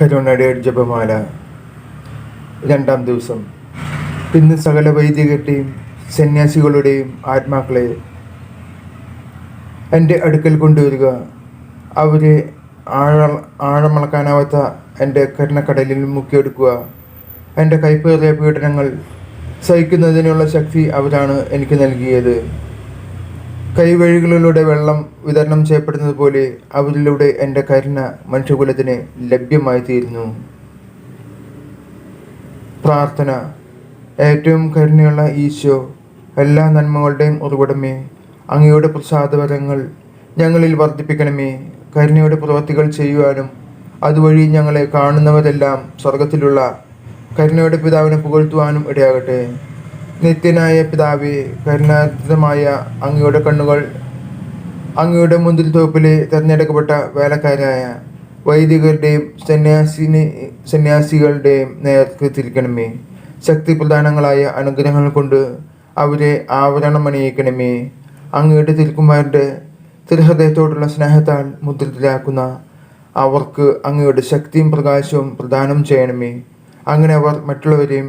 കരുണയുടെ ജപമാല രണ്ടാം ദിവസം. പിന്നെ സകല വൈദികരുടെയും സന്യാസികളുടെയും ആത്മാക്കളെ എന്റെ അടുക്കൽ കൊണ്ടുവരിക. അവരെ ആഴ ആഴമളക്കാനാവാത്ത എന്റെ കരുണക്കടലിൽ മുക്കിയെടുക്കുക. എന്റെ കൈപ്പേറിയ പീഡനങ്ങൾ സഹിക്കുന്നതിനുള്ള ശക്തി അവരാണ് എനിക്ക് നൽകിയത്. കൈവഴികളിലൂടെ വെള്ളം വിതരണം ചെയ്യപ്പെടുന്നത് പോലെ അവരിലൂടെ എന്റെ കരുണ മനുഷ്യകുലത്തിന് ലഭ്യമായി തീരുന്നു പ്രാർത്ഥന. ഏറ്റവും കരുണയുള്ള ഈശോ എല്ലാ നന്മകളുടെയും ഉറവിടമേ. അങ്ങയുടെ പ്രസാദവരങ്ങൾ ഞങ്ങളിൽ വർദ്ധിപ്പിക്കണമേ. കരുണയുടെ പ്രവൃത്തികൾ ചെയ്യുവാനും അതുവഴി ഞങ്ങളെ കാണുന്നവരെല്ലാം സ്വർഗത്തിലുള്ള കരുണയുടെ പിതാവിനെ പുകഴ്ത്തുവാനും ഇടയാകട്ടെ. നിത്യനായ പിതാവെ കരുണാതമായ അങ്ങയുടെ കണ്ണുകൾ അങ്ങയുടെ മുന്തിരി തോപ്പിലെ തിരഞ്ഞെടുക്കപ്പെട്ട വേലക്കാരായ വൈദികരുടെയും സന്യാസിനി സന്യാസികളുടെയും നേർക്ക് തിരിക്കണമേ ശക്തി പ്രധാനങ്ങളായ അനുഗ്രഹങ്ങൾ കൊണ്ട് അവരെ ആവരണം അണിയിക്കണമേ. അങ്ങയുടെ തിരുക്കുമാരുടെ തിരുഹൃദയത്തോടുള്ള സ്നേഹത്താൽ മുദ്രിതരാക്കുന്ന അവർക്ക് അങ്ങയുടെ ശക്തിയും പ്രകാശവും പ്രദാനം ചെയ്യണമേ. അങ്ങനെ അവർ മറ്റുള്ളവരെയും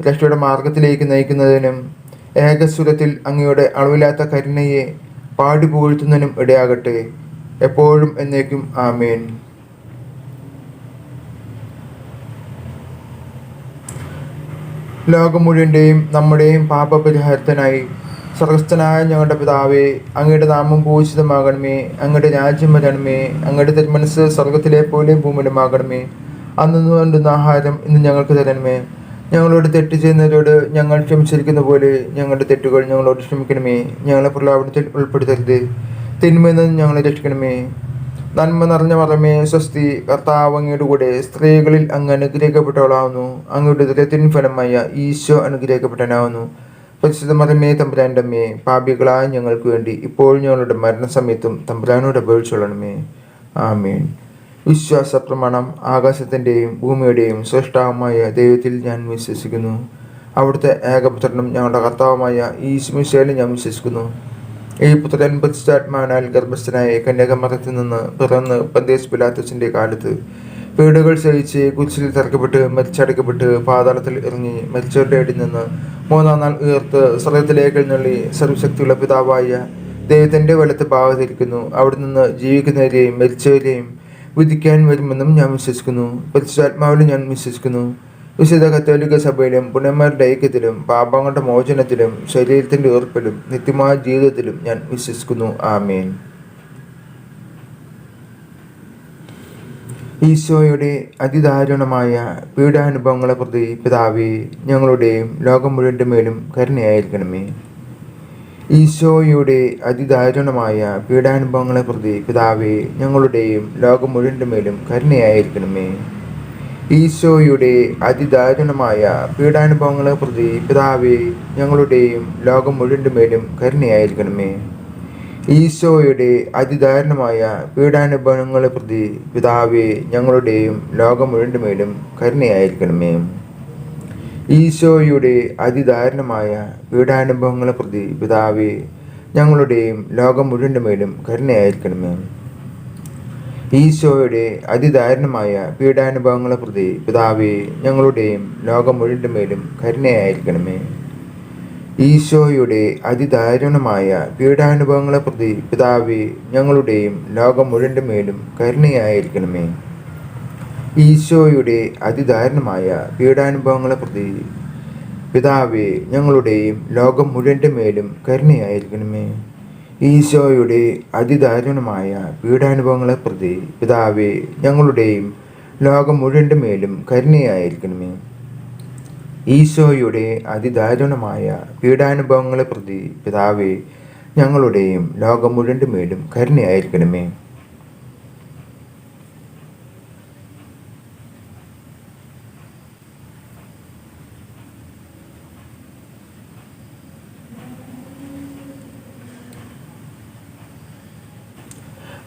രക്ഷയുടെ മാർഗത്തിലേക്ക് നയിക്കുന്നതിനും ഏകസ്വരത്തിൽ അങ്ങയുടെ അളവില്ലാത്ത കരുണയെ പാടിപുകഴ്ത്തുന്നതിനും ഇടയാകട്ടെ. എപ്പോഴും എന്നേക്കും ആമേൻ. ലോകം മുഴുവന്റെയും നമ്മുടെയും പാപപരിഹാരത്തിനായി സ്വർഗസ്ഥനായ ഞങ്ങളുടെ പിതാവേ അങ്ങയുടെ നാമം പൂജിതമാകണമേ അങ്ങയുടെ രാജ്യം വരണമേ അങ്ങയുടെ തിരുമനസ് സ്വർഗത്തിലെ പോലെ ഭൂമിയിലുമാകണമേ. അന്നു വേണ്ടുന്ന ആഹാരം ഇന്ന് ഞങ്ങൾക്ക് തരണമേ. ഞങ്ങളോട് തെറ്റ് ചെയ്യുന്നവരോട് ഞങ്ങൾ ക്ഷമിച്ചിരിക്കുന്ന പോലെ ഞങ്ങളുടെ തെറ്റുകൾ ഞങ്ങളോട് ക്ഷമിക്കണമേ. ഞങ്ങളെ പ്രലാപനത്തിൽ ഉൾപ്പെടുത്തരുത്. തിന്മയിൽ നിന്ന് ഞങ്ങളെ രക്ഷിക്കണമേ. നന്മ നിറഞ്ഞ മറമേ സ്വസ്തി കർത്താവ് അങ്ങയുടെ കൂടെ സ്ത്രീകളിൽ അങ്ങ് അനുഗ്രഹിക്കപ്പെട്ടവളാവുന്നു. അങ്ങയുടെ ദുരത്തിൻ ഫലമായ ഈശോ അനുഗ്രഹിക്കപ്പെട്ടവനാവുന്നു. പരിശുദ്ധ മറമേ തമ്പുരാന്റെ അമ്മേ പാപികളായ ഞങ്ങൾക്ക് വേണ്ടി ഇപ്പോൾ ഞങ്ങളുടെ മരണസമയത്തും തമ്പുരാനോട് അപേക്ഷിച്ചോളണമേ. ആമേൻ. വിശ്വാസ പ്രമാണം ആകാശത്തിന്റെയും ഭൂമിയുടെയും സൃഷ്ടാവുമായ ദൈവത്തിൽ ഞാൻ വിശ്വസിക്കുന്നു. അവിടുത്തെ ഏകപുത്രനും ഞങ്ങളുടെ കർത്താവുമായ ഈ മിശേലും ഞാൻ വിശ്വസിക്കുന്നു. ഈ പുത്രൻ പരിശുദ്ധാത്മാവിനാൽ ഗർഭസ്ഥനായ കന്യാകുമാരത്തിൽ നിന്ന് പിറന്ന് പന്തേസ് പിലാത്തസിന്റെ കാലത്ത് വീടുകൾ സഹിച്ച് കുച്ചിൽ തറക്കപ്പെട്ട് മരിച്ചടക്കപ്പെട്ട് പാതാളത്തിൽ ഇറങ്ങി മരിച്ചവരുടെ ഇടയിൽ നിന്ന് മൂന്നാം നാൾ ഉയർത്ത് സ്വർഗത്തിലേക്ക് എഴുന്നള്ളി സർവശക്തിയുള്ള പിതാവായ ദൈവത്തിന്റെ വലത്ത് ഭാവത്തിരിക്കുന്നു അവിടെ നിന്ന് ജീവിക്കുന്നവരെയും മരിച്ചവരെയും വിധിക്കാൻ വരുമെന്നും ഞാൻ വിശ്വസിക്കുന്നു. പരിശുദ്ധാത്മാവിലും ഞാൻ വിശ്വസിക്കുന്നു. വിശുദ്ധ കത്തോലിക്ക സഭയിലും പുണ്യന്മാരുടെ ഐക്യത്തിലും പാപങ്ങളുടെ മോചനത്തിലും ശരീരത്തിന്റെ ഉറപ്പിലും നിത്യമായ ജീവിതത്തിലും ഞാൻ വിശ്വസിക്കുന്നു. ആമേൻ. ഈശോയുടെ അതിദാരുണമായ പീഡാനുഭവങ്ങളെ പ്രതി പിതാവേ ഞങ്ങളുടെയും ലോകം മുഴുവന്റെ മേലും കരുണയായിരിക്കണമേ. ഈശോയുടെ അതിദാരുണമായ പീഡാനുഭവങ്ങളെ പ്രതി പിതാവേ ഞങ്ങളുടെയും ലോകം മുഴുവന്റെ മേലും കരുണയായിരിക്കണമേ. ഈശോയുടെ അതിദാരുണമായ പീഡാനുഭവങ്ങളെ പ്രതി പിതാവേ ഞങ്ങളുടെയും ലോകം മുഴുവന്റെ മേലും കരുണയായിരിക്കണമേ. ഈശോയുടെ അതിദാരുണമായ പീഡാനുഭവങ്ങളെ പ്രതി പിതാവേ ഞങ്ങളുടെയും ലോകം മുഴുവന്റെ മേലും കരുണയായിരിക്കണമേ. ഈശോയുടെ അതിദാരുണമായ വീടാനുഭവങ്ങളെ പ്രതി പിതാവെ ഞങ്ങളുടെയും ലോകം മുഴുവന്റെ മേലും കരുണയായിരിക്കണമേ. ഈശോയുടെ അതിദാരുണമായ പീഡാനുഭവങ്ങളെ പ്രതി പിതാവെ ഞങ്ങളുടെയും ലോകം മുഴുവന്റെ മേലും കരുണയായിരിക്കണമേ. ഈശോയുടെ അതിദാരുണമായ പീഡാനുഭവങ്ങളെ പ്രതി പിതാവെ ഞങ്ങളുടെയും ലോകം മുഴുവന്റെ മേലും കരുണയായിരിക്കണമേ. ഈശോയുടെ അതിദാരുണമായ പീഡാനുഭവങ്ങളെ പ്രതി പിതാവെ ഞങ്ങളുടെയും ലോകം മുഴുവന്റെ മേലും കരുണയായിരിക്കണമേ. ഈശോയുടെ അതിദാരുണമായ പീഡാനുഭവങ്ങളെ പ്രതി പിതാവെ ഞങ്ങളുടെയും ലോകം മുഴുവന്റെ മേലും കരുണയായിരിക്കണമേ. ഈശോയുടെ അതിദാരുണമായ പീഡാനുഭവങ്ങളെ പ്രതി പിതാവെ ഞങ്ങളുടെയും ലോകം മുഴുവന്റെ മേലും കരുണയായിരിക്കണമേ.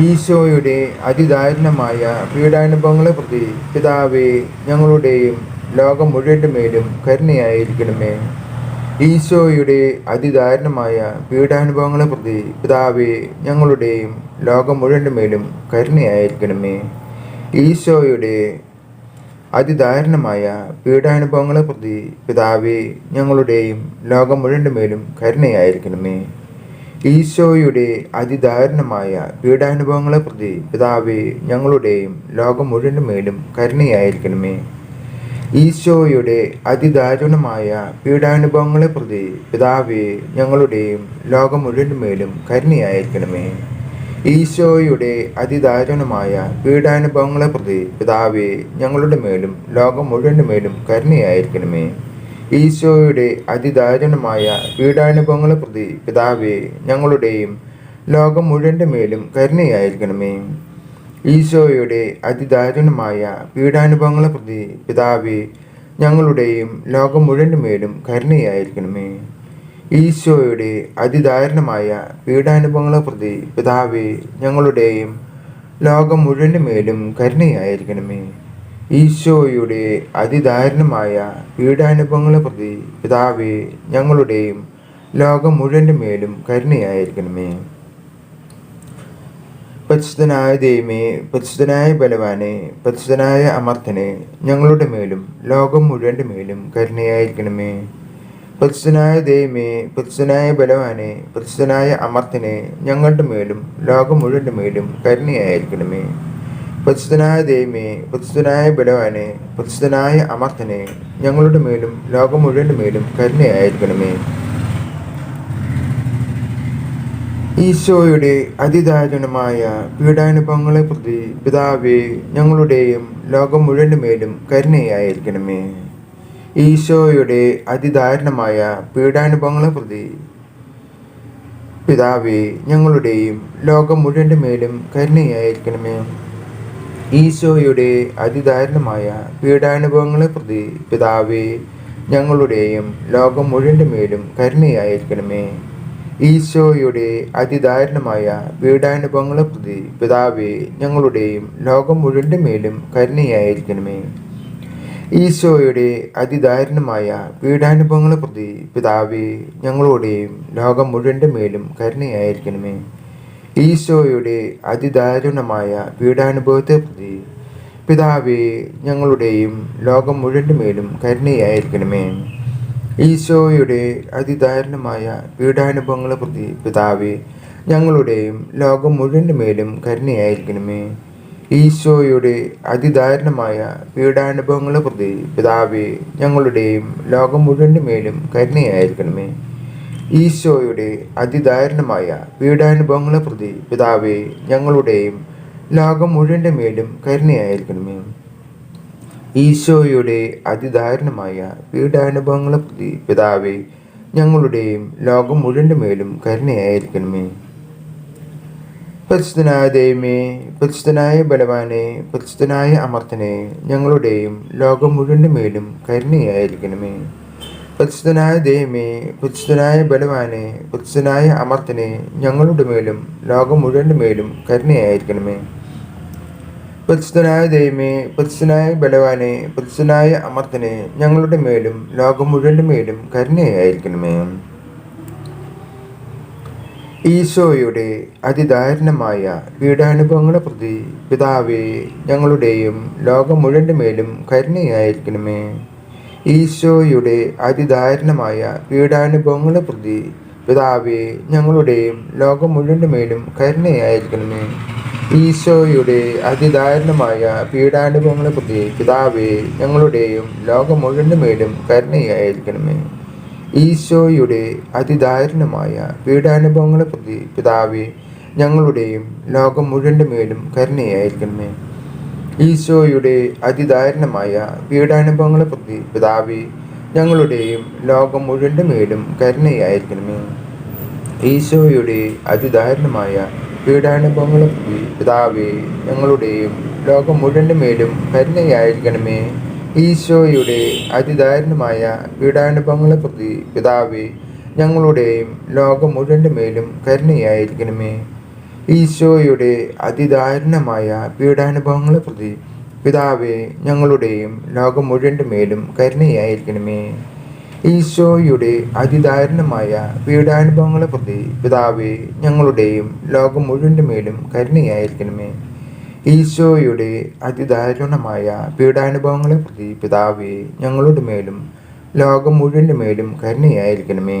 ഈശോയുടെ അതിദാരുണമായ പീഡാനുഭവങ്ങളെ പ്രതി പിതാവേ ഞങ്ങളുടെയും ലോകം മുഴുവന്റെ മേലും കരുണയായിരിക്കണമേ. ഈശോയുടെ അതിദാരുണമായ പീഡാനുഭവങ്ങളെ പ്രതി പിതാവേ ഞങ്ങളുടെയും ലോകം മുഴുവന്റെ മേലും കരുണയായിരിക്കണമേ. ഈശോയുടെ അതിദാരുണമായ പീഡാനുഭവങ്ങളെ പ്രതി പിതാവേ ഞങ്ങളുടെയും ലോകം മുഴുവന്റെ മേലും കരുണയായിരിക്കണമേ. ഈശോയുടെ അതിദാരുണമായ പീഡാനുഭവങ്ങളെ പ്രതി പിതാവേ ഞങ്ങളുടെയും ലോകം മുഴുവനും മേലും കരുണയായിരിക്കണമേ. ഈശോയുടെ അതിദാരുണമായ പീഡാനുഭവങ്ങളെ പ്രതി പിതാവേ ഞങ്ങളുടെയും ലോകം മുഴുവനും മേലും കരുണയായിരിക്കണമേ. ഈശോയുടെ അതിദാരുണമായ പീഡാനുഭവങ്ങളെ പ്രതി പിതാവേ ഞങ്ങളുടെ മേലും ലോകം മുഴുവന്റെ മേലും കരുണയായിരിക്കണമേ. ഈശോയുടെ അതിദാരുണമായ പീഡാനുഭവങ്ങളെ പ്രതി പിതാവേ ഞങ്ങളുടെയും ലോകം മുഴുവന്റെ മേലും കരുണയായിരിക്കണമേ. ഈശോയുടെ അതിദാരുണമായ പീഡാനുഭവങ്ങളെ പ്രതി പിതാവേ ഞങ്ങളുടെയും ലോകം മുഴുവന്റെ മേലും കരുണയായിരിക്കണമേ. ഈശോയുടെ അതിദാരുണമായ പീഡാനുഭവങ്ങളെ പ്രതി പിതാവേ ഞങ്ങളുടെയും ലോകം മുഴുവന്റെ മേലും കരുണയായിരിക്കണമേ. ഈശോയുടെ അതിദാരുണമായ പീഡാനുഭവങ്ങളെ പ്രതി പിതാവെ ഞങ്ങളുടെയും ലോകം മുഴുവന്റെ മേലും കരുണയായിരിക്കണമേ. പരിശുദ്ധനായ ദൈവമേ പരിശുദ്ധനായ ബലവാനെ പരിശുദ്ധനായ അമർത്തനെ ഞങ്ങളുടെ മേലും ലോകം മുഴുവന്റെ മേലും കരുണയായിരിക്കണമേ. പരിശുദ്ധനായ ദൈവമേ പരിശുദ്ധനായ ബലവാനെ പരിശുദ്ധനായ അമർത്തനെ ഞങ്ങളുടെ മേലും ലോകം മുഴുവന്റെ മേലും കരുണയായിരിക്കണമേ. പരിശുദ്ധനായ ദൈവമേ പരിശുദ്ധനായ ബലവാനെ പരിശുദ്ധനായ അമർത്തനെ ഞങ്ങളുടെ മേലും ലോകം മുഴുവന്റെ മേലും കരുണയായിരിക്കണമേ. ഈശോയുടെ അതിദാരുണമായ പീഡാനുഭവങ്ങളെ പ്രതി പിതാവേ ഞങ്ങളുടെയും ലോകം മുഴുവന്റെ മേലും കരുണയായിരിക്കണമേ. ഈശോയുടെ അതിദാരുണമായ പീഡാനുഭവങ്ങളെ പ്രതി പിതാവേ ഞങ്ങളുടെയും ലോകം മുഴുവന്റെ മേലും കരുണയായിരിക്കണമേ. ഈശോയുടെ അതിദാരുണമായ പീഡാനുഭവങ്ങളെ പ്രതി പിതാവേ ഞങ്ങളുടെയും ലോകം മുഴുവന്റെ മേലും കരുണയായിരിക്കണമേ. ഈശോയുടെ അതിദാരുണമായ പീഡാനുഭവങ്ങളെ പ്രതി പിതാവേ ഞങ്ങളുടെയും ലോകം മുഴുവന്റെ മേലും കരുണയായിരിക്കണമേ. ഈശോയുടെ അതിദാരുണമായ പീഡാനുഭവങ്ങളെ പ്രതി പിതാവേ ഞങ്ങളുടെയും ലോകം മുഴുവന്റെ മേലും കരുണയായിരിക്കണമേ. ഈശോയുടെ അതിദാരുണമായ വീടാനുഭവത്തെ പ്രതി പിതാവേ ഞങ്ങളുടെയും ലോകം മുഴുവന്റെ മേലും കരുണയായിരിക്കണമേ. ഈശോയുടെ അതിദാരുണമായ വീടാനുഭവങ്ങളെ പ്രതി പിതാവേ ഞങ്ങളുടെയും ലോകം മുഴുവന്റെ മേലും കരുണയായിരിക്കണമേ. ഈശോയുടെ അതിദാരുണമായ വീടാനുഭവങ്ങളെ പ്രതി പിതാവേ ഞങ്ങളുടെയും ലോകം മുഴുവന്റെ മേലും കരുണയായിരിക്കണമേ. ഈശോയുടെ അതിദാരുണമായ പീഡാനുഭവങ്ങളെ പ്രതി പിതാവെ ഞങ്ങളുടെയും ലോകം മുഴുവന്റെ മേലും കരുണയായിരിക്കണമേ. ഈശോയുടെ അതിദാരുണമായ പീഡാനുഭവങ്ങളെ പ്രതി പിതാവെ ഞങ്ങളുടെയും ലോകം മുഴുവന്റെ മേലും കരുണയായിരിക്കണമേ. പരിശുദ്ധനായ ദൈവമേ പരിശുദ്ധനായ ബലവാനെ പരിശുദ്ധനായ അമർത്തനെ ഞങ്ങളുടെയും ലോകം മുഴുവന്റെ മേലും കരുണയായിരിക്കണമേ. പരിശുദ്ധനായ ദൈവമേ പരിശുദ്ധനായ ബലവാനെ പരിശുദ്ധനായ അമർത്തനെ ഞങ്ങളുടെ മേലും ലോകം മുഴുവന്റെ മേലും കരുണയായിരിക്കണമേ. പരിശുദ്ധനായ ദൈവമേ പരിശുദ്ധനായ ബലവാനെ പരിശുദ്ധനായ അമർത്തനെ ഞങ്ങളുടെ മേലും ലോകം മുഴുവന്റെ മേലും കരുണയായിരിക്കണമേ. ഈശോയുടെ അതിദാരുണമായ പീഡാനുഭവങ്ങളെ പ്രതി പിതാവേ ഞങ്ങളുടെയും ലോകം മുഴുവന്റെ മേലും കരുണയായിരിക്കണമേ. ഈശോയുടെ അതിദാരുണമായ പീഡാനുഭവങ്ങളെ പ്രതി പിതാവേ ഞങ്ങളുടെയും ലോകം മുഴുവന്റെ മേലും കരുണയായിരിക്കണമേ. ഈശോയുടെ അതിദാരുണമായ പീഡാനുഭവങ്ങളെ പ്രതി പിതാവേ ഞങ്ങളുടെയും ലോകം മുഴുവന്റെ മേലും കരുണയായിരിക്കണമേ. ഈശോയുടെ അതിദാരുണമായ പീഡാനുഭവങ്ങളെ പ്രതി പിതാവേ ഞങ്ങളുടെയും ലോകം മുഴുവന്റെ മേലും കരുണയായിരിക്കണമേ. ഈശോയുടെ അതിദാരുണമായ പീഡാനുഭവങ്ങളെ പ്രതി പിതാവേ ഞങ്ങളുടെയും ലോകം മുഴുവന്റെ മേലും കരുണയായിരിക്കണമേ. ഈശോയുടെ അതിദാരുണമായ പീഡാനുഭവങ്ങളെ പ്രതി പിതാവേ ഞങ്ങളുടെയും ലോകം മുഴുവന്റെ മേലും കരുണയായിരിക്കണമേ. ഈശോയുടെ അതിദാരുണമായ പീഡാനുഭവങ്ങളെ പ്രതി പിതാവേ ഞങ്ങളുടെയും ലോകം മുഴുവന്റെ മേലും കരുണയായിരിക്കണമേ. ഈശോയുടെ അതിദാരുണമായ പീഡാനുഭവങ്ങളെ പ്രതി പിതാവെ ഞങ്ങളുടെയും ലോകം മുഴുവന്റെ മേലും കരുണയായിരിക്കണമേ. ഈശോയുടെ അതിദാരുണമായ പീഡാനുഭവങ്ങളെ പ്രതി പിതാവെ ഞങ്ങളുടെയും ലോകം മുഴുവന്റെ മേലും കരുണയായിരിക്കണമേ. ഈശോയുടെ അതിദാരുണമായ പീഡാനുഭവങ്ങളെ പ്രതി പിതാവെ ഞങ്ങളുടെ മേലും ലോകം മുഴുവന്റെ മേലും കരുണയായിരിക്കണമേ.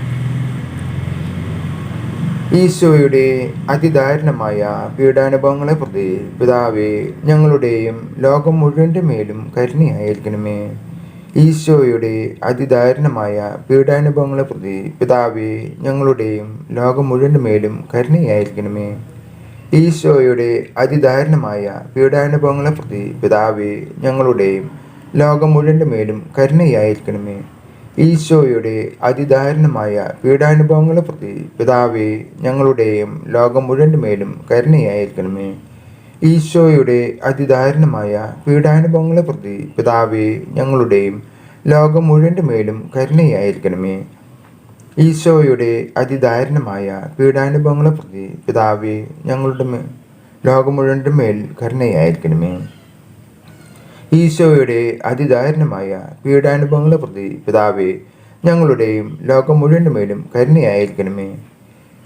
ഈശോയുടെ അതിദാരുണമായ പീഡാനുഭവങ്ങളെ പ്രതി പിതാവെ ഞങ്ങളുടെയും ലോകം മുഴുവന്റെ മേലും കരുണയായിരിക്കണമേ. ഈശോയുടെ അതിദാരുണമായ പീഡാനുഭവങ്ങളെ പ്രതി പിതാവെ ഞങ്ങളുടെയും ലോകം മുഴുവന്റെ മേലും കരുണയായിരിക്കണമേ. ഈശോയുടെ അതിദാരുണമായ പീഡാനുഭവങ്ങളെ പ്രതി പിതാവെ ഞങ്ങളുടെയും ലോകം മുഴുവന്റെ മേലും കരുണയായിരിക്കണമേ. ഈശോയുടെ അതിദാരുണമായ പീഡാനുഭവങ്ങളെ പ്രതി പിതാവേ ഞങ്ങളുടെയും ലോകം മുഴുവന്റെ മേലും കരുണയായിരിക്കണമേ. ഈശോയുടെ അതിദാരുണമായ പീഡാനുഭവങ്ങളെ പ്രതി പിതാവേ ഞങ്ങളുടെയും ലോകം മുഴുവന്റെ മേലും കരുണയായിരിക്കണമേ. ഈശോയുടെ അതിദാരുണമായ പീഡാനുഭവങ്ങളെ പ്രതി പിതാവേ ഞങ്ങളുടെ ലോകം മുഴുവന്റെ മേൽ കരുണയായിരിക്കണമേ. ഈശോയുടെ അതിദാരുണമായ പീഡാനുഭവങ്ങളെ പ്രതി പിതാവെ ഞങ്ങളുടെയും ലോകം മുഴുവന്റെ മേലും കരുണയായിരിക്കണമേ.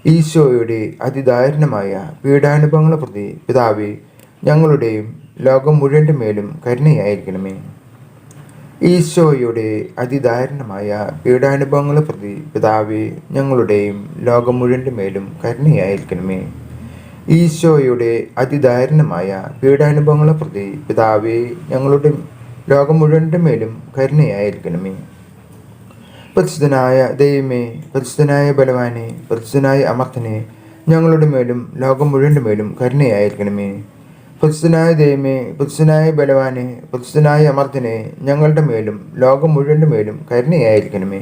ഈശോയുടെ അതിദാരുണമായ പീഡാനുഭവങ്ങളെ പ്രതി പിതാവെ ഞങ്ങളുടെയും ലോകം മുഴുവന്റെ മേലും കരുണയായിരിക്കണമേ. ഈശോയുടെ അതിദാരുണമായ പീഡാനുഭവങ്ങളെ പ്രതി പിതാവെ ഞങ്ങളുടെയും ലോകം മുഴുവന്റെ മേലും കരുണയായിരിക്കണമേ. ഈശോയുടെ അതിദാരുണമായ പീഡാനുഭവങ്ങളെ പ്രതി പിതാവെ ഞങ്ങളുടെ ലോകം മുഴുവന്റെ മേലും കരുണയായിരിക്കണമേ. പരിശുദ്ധനായ ദൈവമേ പരിശുദ്ധനായ ബലവാനെ പരിശുദ്ധനായ അമർത്തനെ ഞങ്ങളുടെ മേലും ലോകം മുഴുവന്റെ മേലും കരുണയായിരിക്കണമേ. പരിശുദ്ധനായ ദൈവമേ പരിശുദ്ധനായ ബലവാനെ പരിശുദ്ധനായ അമർത്തനെ ഞങ്ങളുടെ മേലും ലോകം മുഴുവന്റെ മേലും കരുണയായിരിക്കണമേ.